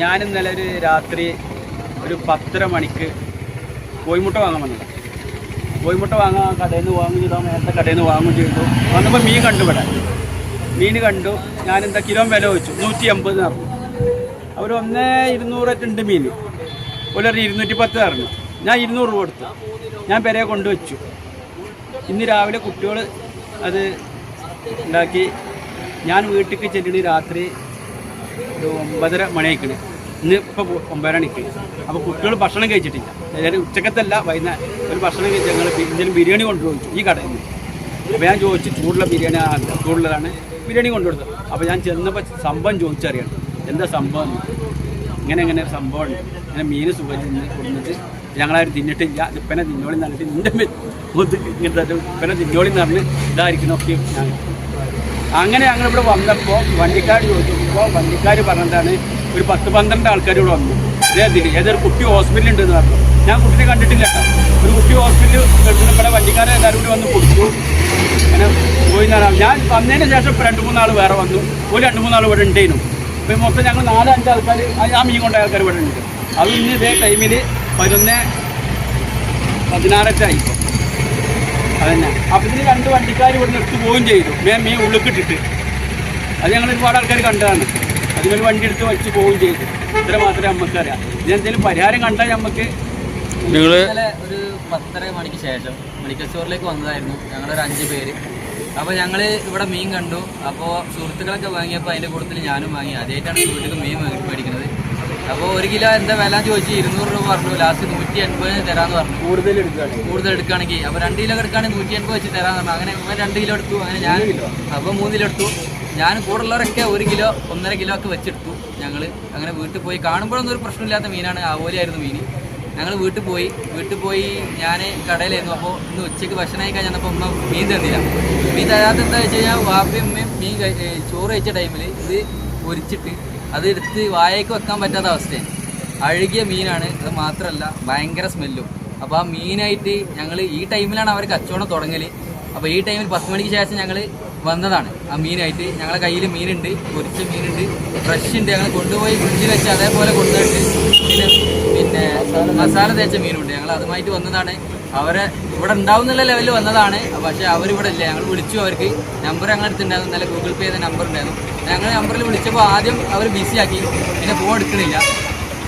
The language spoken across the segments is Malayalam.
ഞാൻ ഇന്നലെ ഒരു രാത്രി ഒരു പത്തര മണിക്ക് കോയിമുട്ട വാങ്ങാൻ വന്നത്. കോയിമുട്ട വാങ്ങാൻ കടയിൽ നിന്ന് വാങ്ങും ചെയ്തു. നേരത്തെ കടയിൽ നിന്ന് വാങ്ങും ചെയ്തു. വന്നപ്പോൾ മീൻ കണ്ടു ഇവിടെ. മീൻ കണ്ടു. ഞാൻ എന്താ കിലോ വില വെച്ചു നൂറ്റി അമ്പത് പറഞ്ഞു. അവർ ഒന്നേ ഇരുന്നൂറൊക്കെ ഉണ്ട് മീൻ. ഒരു ഇരുന്നൂറ്റി പത്ത് പറഞ്ഞു. ഞാൻ ഇരുന്നൂറ് രൂപ കൊടുത്തു. ഞാൻ പെരയെ കൊണ്ടുവച്ചു. ഇന്ന് രാവിലെ കുട്ടികൾ അത് ഉണ്ടാക്കി. ഞാൻ വീട്ടിലേക്ക് ചെല്ലണി രാത്രി ഒമ്പതര മണിയായിക്കണ്. ഇന്ന് ഇപ്പോൾ ഒമ്പതര മണിക്ക്. അപ്പോൾ കുട്ടികൾ ഭക്ഷണം കഴിച്ചിട്ടില്ല. അതായത് ഉച്ചക്കത്തല്ല വൈകുന്നേരം ഒരു ഭക്ഷണം കഴിച്ച് ഞങ്ങൾ എന്തെങ്കിലും ബിരിയാണി കൊണ്ടുപോയി. ഈ കടയിൽ നിന്ന്. അപ്പോൾ ഞാൻ ചോദിച്ചു ചൂടുള്ള ബിരിയാണി ചൂടുള്ളതാണ്. ബിരിയാണി കൊണ്ടുപോയത് അപ്പോൾ ഞാൻ ചെന്നപ്പോൾ സംഭവം ചോദിച്ചറിയണം എന്താ സംഭവം? ഇങ്ങനെ ഇങ്ങനെ ഒരു സംഭവം ഉണ്ട് ഇങ്ങനെ മീൻ സുഖം കൊടുത്തിട്ട് ഞങ്ങളാരും തിന്നിട്ടില്ല. ഇപ്പനെ തിന്നോളി എന്ന് പറഞ്ഞിട്ട് മുത്ത് ഇങ്ങനത്തെ ഇപ്പനെ തിന്നോളി എന്ന് പറഞ്ഞ് ഇതായിരിക്കണമൊക്കെ ഞാൻ. അങ്ങനെ ഞങ്ങൾ ഇവിടെ വന്നപ്പോൾ വണ്ടിക്കാർ ചോദിച്ചപ്പോൾ വണ്ടിക്കാർ പറഞ്ഞതാണ് ഒരു പത്ത് പന്ത്രണ്ട് ആൾക്കാർ ഇവിടെ വന്നു. അതേ ഏതൊരു കുട്ടി ഹോസ്പിറ്റലിൽ ഉണ്ടെന്ന് പറഞ്ഞു. ഞാൻ കുട്ടിനെ കണ്ടിട്ടില്ല ഒരു കുട്ടി ഹോസ്പിറ്റലിൽ ഇവിടെ വണ്ടിക്കാരെ എല്ലാവരും കൂടി വന്ന് കൊടുത്തു അങ്ങനെ പോയി ഞാൻ വന്നതിന് ശേഷം രണ്ട് മൂന്നാൾ വേറെ വന്നു. ഒരു രണ്ട് മൂന്നാൾ ഇവിടെ ഉണ്ടേനും. ഇപ്പം മൊത്തം ഞങ്ങൾ നാല് അഞ്ച് ആൾക്കാർ ആ മീൻ കൊണ്ട ആൾക്കാർ ഇവിടെ ഉണ്ട്. അത് ഇന്ന് ഇതേ ടൈമിൽ പതിനൊന്ന് പതിനാറൊക്കെ ആയി. ഇപ്പോൾ അതന്നെ. അപ്പം ഇതിന് രണ്ട് വണ്ടിക്കാർ ഇവിടെ നിർത്തി പോവുകയും ചെയ്തു. മേ മീ ഉള്ളിക്കിട്ടിട്ട് അത് ഞങ്ങൾ ഒരുപാട് ആൾക്കാർ കണ്ടതാണ്. അതിനൊരു വണ്ടി എടുത്ത് വെച്ച് പോവുകയും ചെയ്തു. ഇത്ര മാത്രമേ നമുക്കറിയാം ഇതിനെന്തെങ്കിലും പരിഹാരം കണ്ടാൽ നമുക്ക് നിങ്ങൾ ഒരു പത്തര മണിക്ക് ശേഷം മെഡിക്കൽ സ്റ്റോറിലേക്ക് വന്നതായിരുന്നു. ഞങ്ങളൊരു അഞ്ച് പേര്. അപ്പോൾ ഞങ്ങൾ ഇവിടെ മീൻ കണ്ടു. അപ്പോൾ സുഹൃത്തുക്കളൊക്കെ വാങ്ങിയപ്പോൾ അതിന്റെ കൂട്ടത്തിൽ ഞാനും വാങ്ങി. ആദ്യമായിട്ടാണ് വീട്ടിൽ മീൻ മേടി- മേടിക്കുന്നത്. അപ്പോൾ ഒരു കിലോ എന്താ വില ചോദിച്ചു ഇരുന്നൂറ് രൂപ പറഞ്ഞു. ലാസ്റ്റ് നൂറ്റി അൻപത് തരാന്ന് പറഞ്ഞു. കൂടുതൽ എടുക്കുകയാണെങ്കിൽ. കൂടുതൽ എടുക്കുകയാണെങ്കിൽ. അപ്പോൾ രണ്ട് കിലോ എടുക്കുകയാണെങ്കിൽ നൂറ്റി എൺപത് വെച്ച് തരാന്ന് പറഞ്ഞു. അങ്ങനെ ഇവൻ രണ്ട് കിലോ എടുത്തു. അങ്ങനെ ഞാൻ അപ്പോൾ മൂന്ന് കിലോ എടുത്തു. ഞാൻ കൂടുള്ളവരൊക്കെ ഒരു കിലോ ഒന്നര കിലോ ഒക്കെ വെച്ചെടുത്തു ഞങ്ങൾ അങ്ങനെ വീട്ടിൽ പോയി കാണുമ്പോഴൊന്നും ഒരു പ്രശ്നമില്ലാത്ത മീനാണ്. ആവോലിയായിരുന്നു മീൻ. ഞങ്ങൾ വീട്ടിൽ പോയി. വീട്ടിൽ പോയി ഞാൻ കടയിലായിരുന്നു. അപ്പോൾ ഇന്ന് ഉച്ചയ്ക്ക് ഭക്ഷണം കഴിക്കാൻ ചെന്നപ്പോൾ ഉമ്മ മീൻ തന്നില്ല. മീൻ തരാത്ത എന്താ വെച്ച് കഴിഞ്ഞാൽ വാപ്പയും ഉമ്മയും മീൻ ചോറ് കഴിച്ച ടൈമിൽ ഇത് പൊരിച്ചിട്ട് അത് എടുത്ത് വായക്ക് വെക്കാൻ പറ്റാത്ത അവസ്ഥയാണ്. അഴുകിയ മീനാണ് അത് മാത്രമല്ല ഭയങ്കര സ്മെല്ലും. അപ്പോൾ ആ മീനായിട്ട് ഞങ്ങൾ ഈ ടൈമിലാണ് അവർ കച്ചവടം തുടങ്ങൽ അപ്പോൾ ഈ ടൈമിൽ പത്ത് മണിക്ക് ശേഷം ഞങ്ങൾ വന്നതാണ് ആ മീനായിട്ട്. ഞങ്ങളുടെ കയ്യിൽ മീനുണ്ട് പൊരിച്ച മീനുണ്ട് ഫ്രഷ് ഉണ്ട്. ഞങ്ങൾ കൊണ്ടുപോയി ഫ്രിഡ്ജിൽ വെച്ച് അതേപോലെ കൊണ്ടുപോയിട്ട് പിന്നെ പിന്നെ മസാല തേച്ച മീനുണ്ട്. ഞങ്ങൾ അതുമായിട്ട് വന്നതാണ്. അവരെ ഇവിടെ ഉണ്ടാവുന്നുള്ള ലെവലിൽ വന്നതാണ്. പക്ഷേ അവരിവിടെ ഇല്ല. ഞങ്ങൾ വിളിച്ചു അവർക്ക്. നമ്പർ ഞങ്ങൾ എടുത്തിട്ടുണ്ടായിരുന്നു നല്ല ഗൂഗിൾ പേ ചെയ്ത നമ്പർ ഉണ്ടായിരുന്നു. ഞങ്ങൾ നമ്പറിൽ വിളിച്ചപ്പോൾ ആദ്യം അവർ ബിസി ആക്കി. പിന്നെ ഫോൺ എടുക്കണില്ല.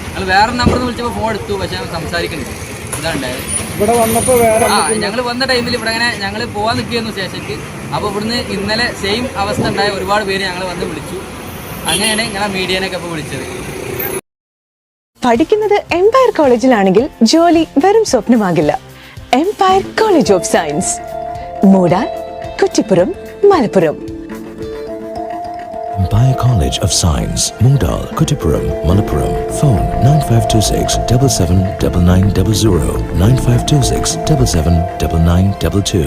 ഞങ്ങൾ വേറെ നമ്പറിൽ നിന്ന് വിളിച്ചപ്പോൾ ഫോൺ എടുത്തു. പക്ഷേ സംസാരിക്കണില്ല. ഇതാണ് ഉണ്ടായത്? ഇവിടെ വന്നപ്പോൾ വേറെ ആ ഞങ്ങൾ വന്ന ടൈമിൽ ഇവിടെ അങ്ങനെ ഞങ്ങൾ പോകാൻ നിൽക്കുന്നു സ്റ്റേഷനിലേക്ക് അപ്പോൾ ഇവിടുന്ന് ഇന്നലെ സെയിം അവസ്ഥ ഉണ്ടായ ഒരുപാട് പേര് ഞങ്ങൾ വന്ന് വിളിച്ചു. അങ്ങനെയാണ് ഞങ്ങൾ മീഡിയനൊക്കെ ഇപ്പോൾ വിളിച്ചത്. പഠിക്കുന്നത് എംപയർ കോളേജിലാണെങ്കിൽ ജോലി വെറും സ്വപ്നമാകില്ല. Empire College of Science Moodar Kuttippuram Malappuram Empire College of Science, Moondal, Kuttipuram, Malappuram. Phone 9526 779900 9526 779922.